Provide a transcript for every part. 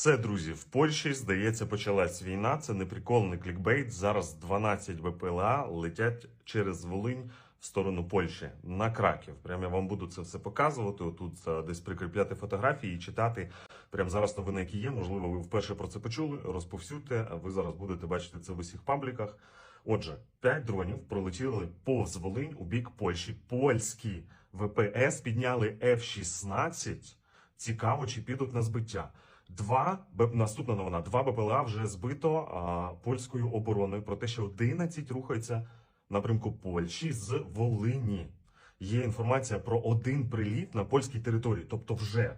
Все, друзі, в Польщі, здається, почалась війна. Це не прикол, не клікбейт. Зараз 12 БПЛА летять через Волинь в сторону Польщі на Краків. Прямо я вам буду це все показувати. Отут е, десь прикріпляти фотографії і читати. Прямо зараз новини, які є. Можливо, ви вперше про це почули. Розповсюдьте. Ви зараз будете бачити це в усіх пабліках. Отже, 5 дронів пролетіли повз Волинь у бік Польщі. Польські ВПС підняли F-16. Цікаво, чи підуть на збиття. Два наступна новина. Два БПЛА вже збито а, польською обороною про те, що 11 рухаються напрямку Польщі з Волині. Є інформація про один приліт на польській території. Тобто, вже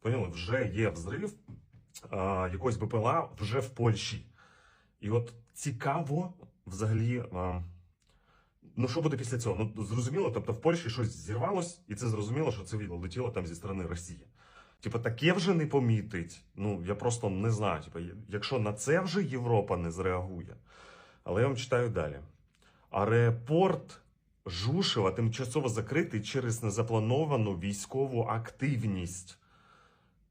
поняли, вже є взрив а, якогось БПЛА вже в Польщі. І от цікаво взагалі. А, Ну, що буде після цього? Ну, зрозуміло, тобто в Польщі щось зірвалось, і це зрозуміло, що це летіло там зі сторони Росії. Типа, таке вже не помітить. Ну, я просто не знаю. Типа, якщо на це вже Європа не зреагує. Але я вам читаю далі. Аеропорт Жушева тимчасово закритий через незаплановану військову активність.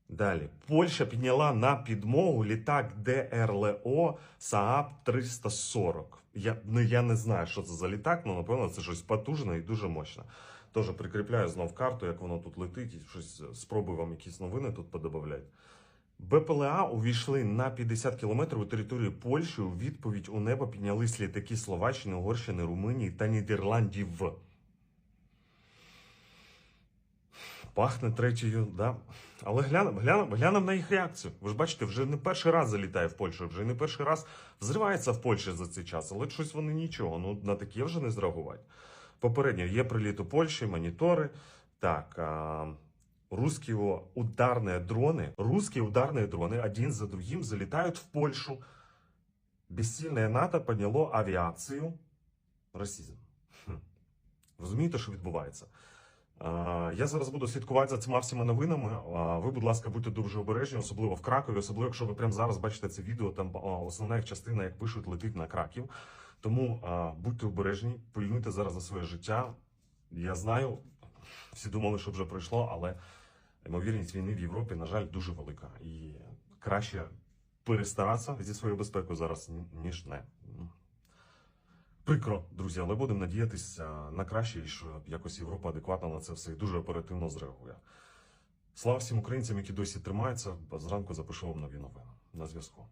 Далі. Польща підняла на підмогу літак ДРЛО Saab 340. Я, ну, я не знаю, що це за літак, але напевно це щось потужне і дуже мощне. Тож прикріпляю знов карту, як воно тут летить, і щось спробую вам якісь новини тут подобавляти. БПЛА увійшли на 50 кілометрів у територію Польщі. У відповідь у небо піднялись літаки Словаччини, Угорщини, Румунії та Нідерландів. Пахне третьою, да. Але глянемо, глянемо, глянемо на їх реакцію. Ви ж бачите, вже не перший раз залітає в Польщу, вже не перший раз взривається в Польщі за цей час, але щось вони нічого. Ну на таке вже не зреагувати. Попередньо є приліт у Польщі, монітори. Так, а, русські ударні дрони, русські ударні дрони один за другим залітають в Польщу. Безсильне НАТО підняло авіацію. Расизм. Розумієте, що відбувається? А, Я зараз буду слідкувати за цими всіма новинами. Ви, будь ласка, будьте дуже обережні, особливо в Кракові, особливо, якщо ви прямо зараз бачите це відео, там основна їх частина, як пишуть, летить на Краків. Тому будьте обережні, пильнуйте зараз за своє життя. Я знаю, всі думали, що вже пройшло, але ймовірність війни в Європі, на жаль, дуже велика. І краще перестаратися зі своєю безпекою зараз, ніж не. Прикро, друзі, але будемо надіятися на краще, і що якось Європа адекватно на це все і дуже оперативно зреагує. Слава всім українцям, які досі тримаються. Зранку запишу вам нові новини. На зв'язку.